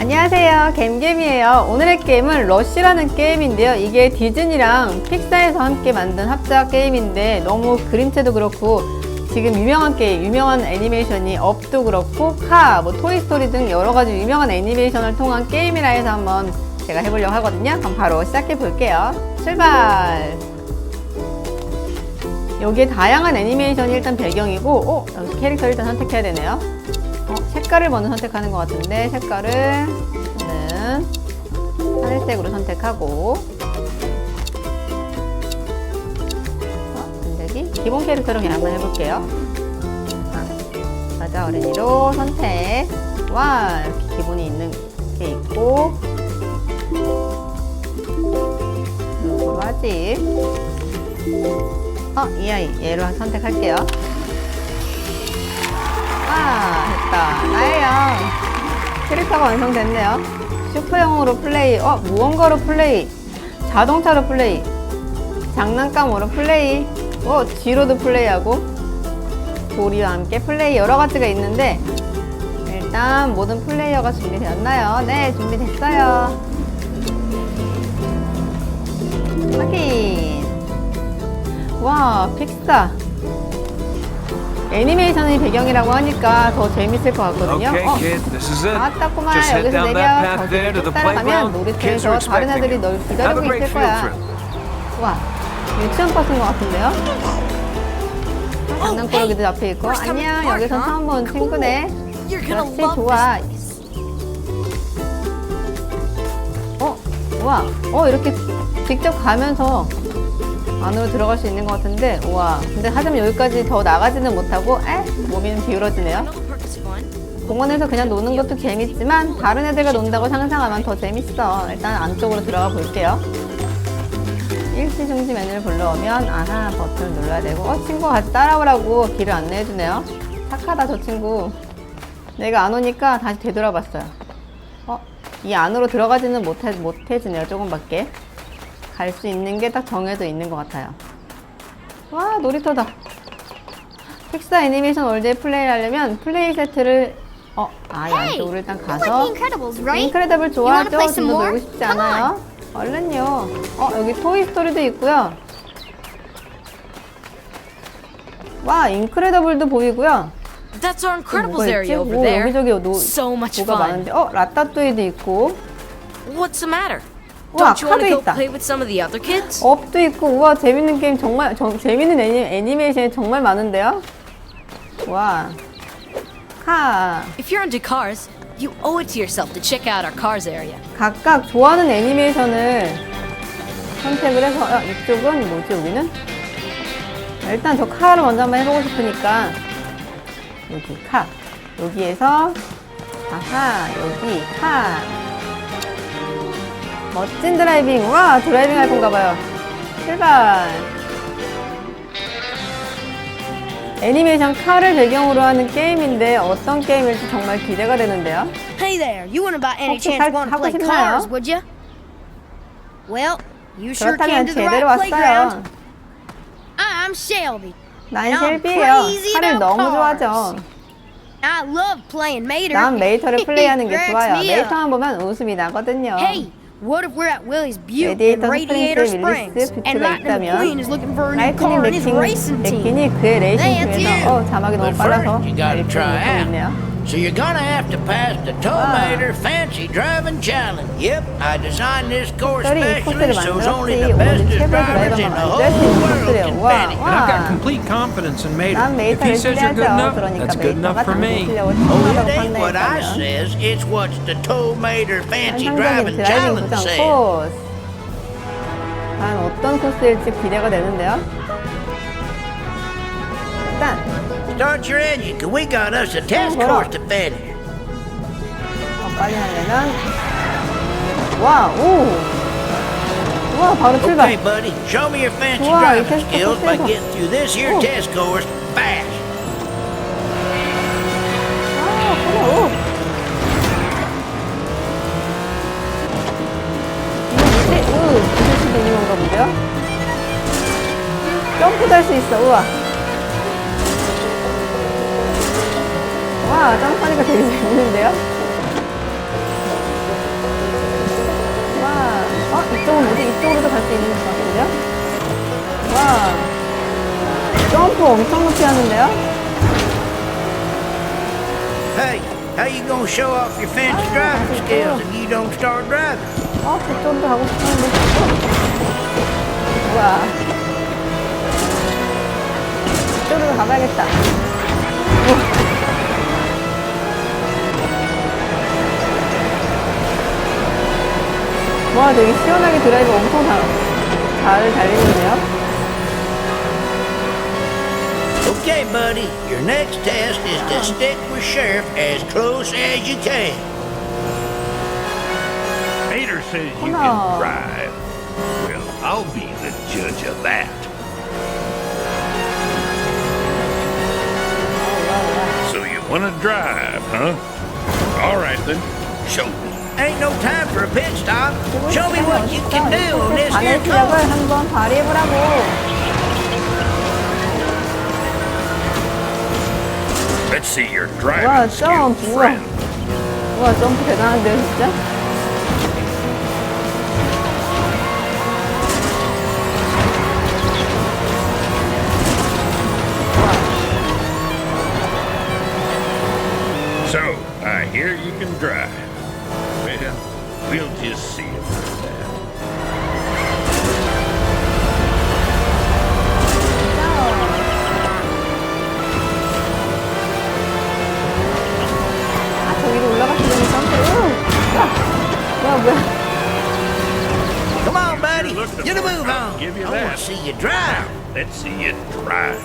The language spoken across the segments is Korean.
안녕하세요. 겜겜이에요. 오늘의 게임은 러쉬라는 게임인데요. 이게 디즈니랑 픽사에서 함께 만든 합작 게임인데 너무 그림체도 그렇고 지금 유명한 게임, 유명한 애니메이션이 업도 그렇고 카, 뭐 토이스토리 등 여러 가지 유명한 애니메이션을 통한 게임이라 해서 한번 제가 해보려고 하거든요. 그럼 바로 시작해 볼게요. 출발! 여기에 다양한 애니메이션이 일단 배경이고, 어, 캐릭터 일단 선택해야 되네요. 어, 색깔을 먼저 선택하는 것 같은데 색깔을 저는 하늘색으로 선택하고 어, 선택이 기본 캐릭터로 그냥 한번 해볼게요. 아, 맞아 어린이로 선택. 와 이렇게 기본이 있는 게 있고 누구로 하지. 어 이 아이 얘로 선택할게요 아, 됐다. 나예요. 캐릭터가 완성됐네요. 슈퍼형으로 플레이, 어, 무언가로 플레이, 자동차로 플레이, 장난감으로 플레이, 어, 뒤로도 플레이하고, 도리와 함께 플레이 여러 가지가 있는데, 일단 모든 플레이어가 준비되었나요? 네, 준비됐어요. 확인. 와, 픽사. 애니메이션의 배경이라고 하니까 더 재밌을 것 같거든요. Okay, 어, kid, this is it. 아따 꼬마 Just head 여기서 down 내려 that path there to 저기 the 따라가면 playground. Kids 놀이터에서 are 다른 expecting 애들이 you. 널 Have a 기다리고 great 있을 field 거야. trip. 와 유치원 버스인 것 같은데요? 장난꾸러기들 앞에 있고 안녕 여기서 huh? 처음 본 친구네. You're gonna 그렇지 love 좋아. 어, 와, 어 이렇게 직접 가면서 안으로 들어갈 수 있는 것 같은데, 와. 근데 하지만 여기까지 더 나가지는 못하고, 에? 몸이 기울어지네요. Is fun. 공원에서 그냥 노는 것도 재밌지만 다른 애들과 논다고 상상하면 더 재밌어. 일단 안쪽으로 들어가 볼게요. 일시 중지 메뉴를 불러오면 아하 버튼을 눌러야 되고 어 친구가 같이 따라오라고 길을 안내해주네요. 착하다 저 친구. 내가 안 오니까 다시 되돌아봤어요. 어 이 안으로 들어가지는 못해 못해지네요 조금밖에. 갈 수 있는 게 딱 정해져 있는 것 같아요. 와 놀이터다. 픽사 애니메이션 월드에 플레이를 하려면 플레이 세트를 어, 아, 이 Hey, 안쪽으로 일단 가서? 인크레더블 좋아하죠? more? 놀고 싶지 않아요? 얼른요. 어, 여기 토이스토리도 있고요. 와, 인크레더블도 보이고요. That's our Incredibles 있지? area over 오, there. 여기저기 노, So much 뭐가 fun. 많은데. 어, 라따뚜이도 있고. What's the matter? 우와, Don't you want 카드 to go 있다. play with some of the other kids? 업도 있고. 우와, 재밌는 게임 정말, 정, 재밌는 애니, 애니메이션이 정말 많은데요? 와. 카. If you're into cars, you owe it to yourself to check out our cars area. 각각 좋아하는 애니메이션을 선택을 해서 야, 이쪽은 뭐지 여기는? 일단 저 카를 먼저 한번 해보고 싶으니까 여기 카 여기에서 아하 여기 카 멋진 드라이빙 와 드라이빙 할 건가 봐요 출발 애니메이션 카를 배경으로 하는 게임인데 어떤 게임일지 정말 기대가 되는데요 Hey there, you wouldn't by any 혹시 chance 살- want to 하고 play 싶나요? cars, would you? Well, you sure 그렇다면 came to the 제대로 right 왔어요 playground. I'm Shelby. 난 I'm 셀비예요. crazy 차를 about 너무 cars. 좋아하죠. I love playing Mater. 난 메이터를 플레이하는 게 Cracks 좋아요. me up. 메이터만 보면 웃음이 나거든요. Hey, what if we're at Willie's Butte in 레디에이터 Radiator 스프링스 Springs 윌리스 and 뷰트가 Lightning McQueen 있다면 is looking for a new 라이트닝 car in his 맥킹 racing team? 맥킨이 그의 레이싱 That's 팀에서 you. 어 자막이 너무 But 빨라서 first, you gotta 리딩 try 못하고 out. 있네요. So you're gonna have to pass the Tomater Fancy Driving Challenge. Yep, I designed this course 특별히 이 코스를 specially so it's only 만들었지. the 오늘 bestest 최고의 drivers in 드라이버만 the 만들 수 whole 있는 world 코스래요. can 와, finish. And I've got 와. complete confidence in Mater. 난 If he 메이터를 says you're good 필요하죠. enough, 그러니까 that's good enough 메이터가 for me. 당신 실력을 Oh, 충분하다고 it ain't what I 판단했다면 says, it's what the Tomater Fancy 환상적인 Driving 드라이빙 Challenge 구장 says. 코스. 과연 어떤 코스일지 기대가 되는데요. Start your engine, 'cause we got us a test 뭐라? course to finish. 어, 빨리 하려면 와, 오! 와, 바로 출발. Okay, buddy, show me your fancy Wow, driving you just skills by put getting through this here Oh. test course fast. 아, 그래, 오! 이거 뭐지? 오, 부실 수도 있는 건가 본데요? 점프도 할 수 있어, 우와. 와, 짱파 니까 되게 재밌는데요? 와, 어? 이쪽은 뭐지? 이쪽으로도 갈 수 있는 것 같은데요? 와, 점프 엄청 높이 하는데요? Hey, how you gonna show off your fancy driving skills if you don't start driving? 어, 그쪽도 가고 싶은데. 와. 이쪽으로 가봐야겠다. 와. 와, 되게 시원하게 드라이브 엄청 잘, 잘 달리는데요? Okay, buddy, your next test is to stick with Sheriff as close as you can. Mater says you No. can drive. Well, I'll be the judge of that. So you want to drive, huh? All right then. Show me. Ain't no time for a pit stop. Show me what you can do on this here 반의 실력을 car. 한번 발휘해보라고. Let's see your driving Wow, skills, jump, wow. friend. 와, 점프 대단한데요, 진짜? see you drive. Let's see you drive.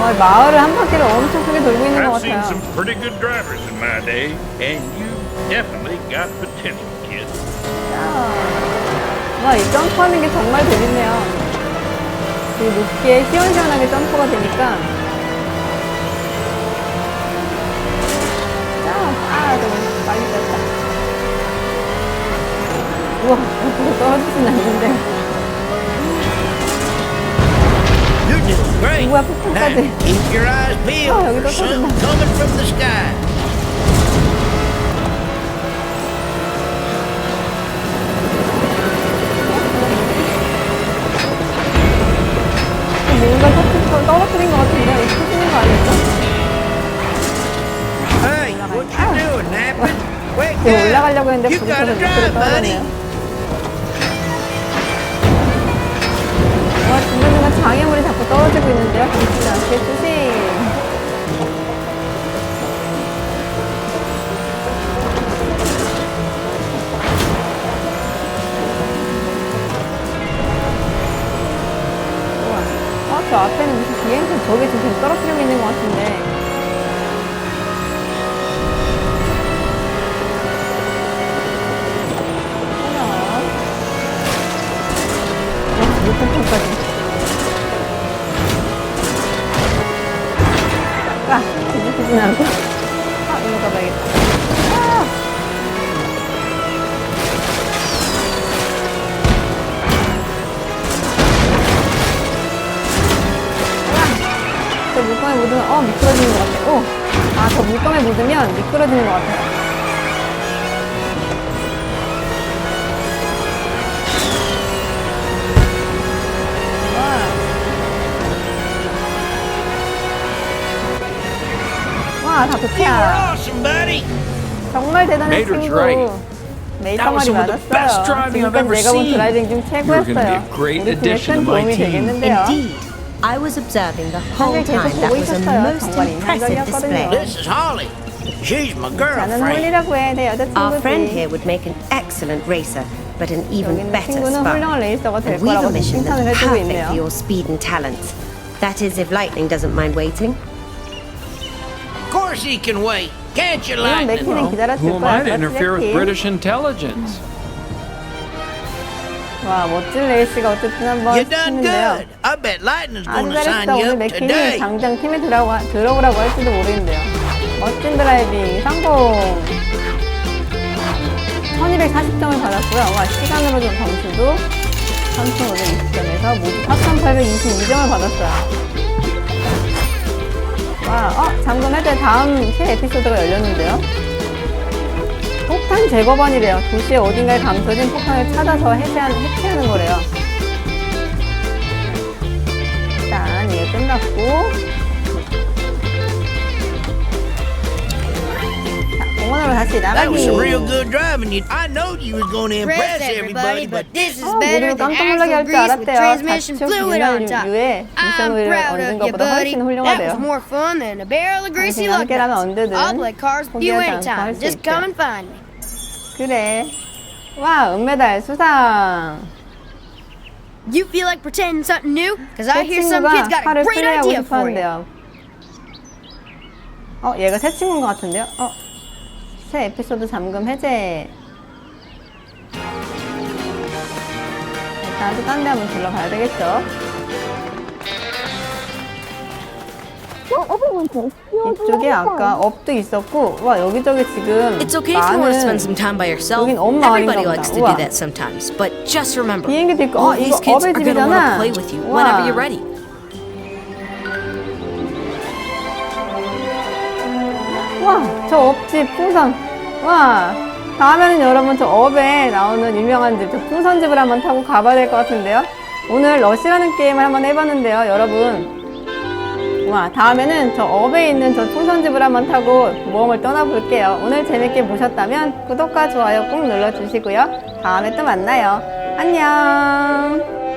어, 마을을 한 바퀴를 엄청 크게 돌고 있는 것 I've seen 같아요. some pretty good drivers in my day, and you definitely got potential, kid. 와, 이 점프하는 게 정말 재밌네요. 되게 높게 시원시원하게 점프가 되니까. 자, 아, 너무 우와, 옆으로 떨어지진 않는데. Eyes peeled Oh, 여기 떨어진다. 뭔가 거, 떨어뜨린 것 같은데, 터지는 거 아닐까? Hey, what you doing, napping? Wake 지금 up. 올라가려고 했는데 부딪혀서 밑으로 buddy. 떨어졌네요. 자꾸 떨어지고 있는데요? 보이지 않게. 우와. 아, 저 앞에는 무슨 비행선 저게 지금 떨어뜨 않고. 아, 이거 가봐야겠다. 아! 아! 저 물감에 묻으면, 어, 미끄러지는 것 같아. 어. 아, 저 물감에 묻으면 미끄러지는 것 같아요. 와. 와, 다 You were 도태야. awesome, buddy. 정말 대단한 Mater's 친구. right. 메이터 That was 말이 some of the best 맞았어요. driving I've 지금까지 ever 내가 본 seen. 드라이빙 중 You're gonna be 최고였어요. a great 우리 팀에 addition 큰 to my 도움이 team. 되겠는데요. Indeed. I was observing the whole 하늘 계속 time. That 보고 was a 있었어요. most 정말 impressive display. 인상적이었거든요. This is Holly. She's my 나는 girlfriend. 홀리라고 해. 내 Our friend here 여자친구지. would make an excellent racer, but an 여기 even 있는 better 친구는 훌륭한 spy. 레이서가 될 And we've 거라고 a mission 칭찬을 that's 해주고 perfect 있네요. for your speed and talents. That is, if Lightning doesn't mind waiting. Course he can wait. Can't you, 이런 Lightning? 맥키는 기다려줄 Who am I 거야. to interfere with British intelligence? 와, 멋진 레이스가 어쨌든 한번 You done 했는데요. good. I bet Lightning's 아주 gonna sign 잘했어. you 오늘 up 맥키니 today. 당장 팀에 들어가, 들어오라고 할지도 모르겠는데요. 멋진 드라이빙 성공! 1240점을 받았고요. 와, 시간으로 좀 점수도 3520점에서 모두 4822점을 받았어요. 와, 어, 잠금 해제 다음 새 에피소드가 열렸는데요. 폭탄 제거반이래요. 도시의 어딘가에 감춰진 폭탄을 찾아서 해체하는, 해체하는 거래요. 일단 이게 끝났고 공원으로 다시 That was some real 나가기. good driving. You, I knowed you was going to impress Impress everybody, everybody, but but this is 어, better 모두 than 깜짝 놀라게 axle 할줄 grease with 알았대요. transmission 자축 fluid on top. 윤활유에 미션 I'm 오일을 proud 얹은 of you, 것보다 buddy. 훨씬 That was 훌륭하대요. more fun than a barrel of greasy 당신이 lug 함께라면 nuts. 언제든 I'll play cars with you 포기하지 않고 할 anytime. 수 Just 있대. come and find me. 그래. 와, 은메달 수상. You feel like pretending something new? Because I 새 hear some kids 친구가 got a 팔을 great 플레이하고 idea 싶어 for you. 한대요. 어, 얘가 새 친구인 것 같은데요? 어, 새 에피소드 잠금 해제. 일단 또 딴 데 한번 둘러봐야 되겠죠? 이쪽에 아까 업도 있었고, 와, 여기저기 지금 It's okay if you want to 많은 spend some time by yourself. 여긴 엄마 Everybody 아닌가 likes 보다. to do 우와. that sometimes. But just remember, 비행기도 있고, all 어, these 이거 kids 업의 are going to want to 집이잖아. play with you 우와. whenever you're ready. 저 업집 풍선. 와, 다음에는 여러분 저 업에 나오는 유명한 집, 저 풍선집을 한번 타고 가봐야 될 것 같은데요. 오늘 러시라는 게임을 한번 해봤는데요, 여러분. 와, 다음에는 저 업에 있는 저 풍선집을 한번 타고 모험을 떠나볼게요. 오늘 재밌게 보셨다면 구독과 좋아요 꾹 눌러주시고요. 다음에 또 만나요. 안녕.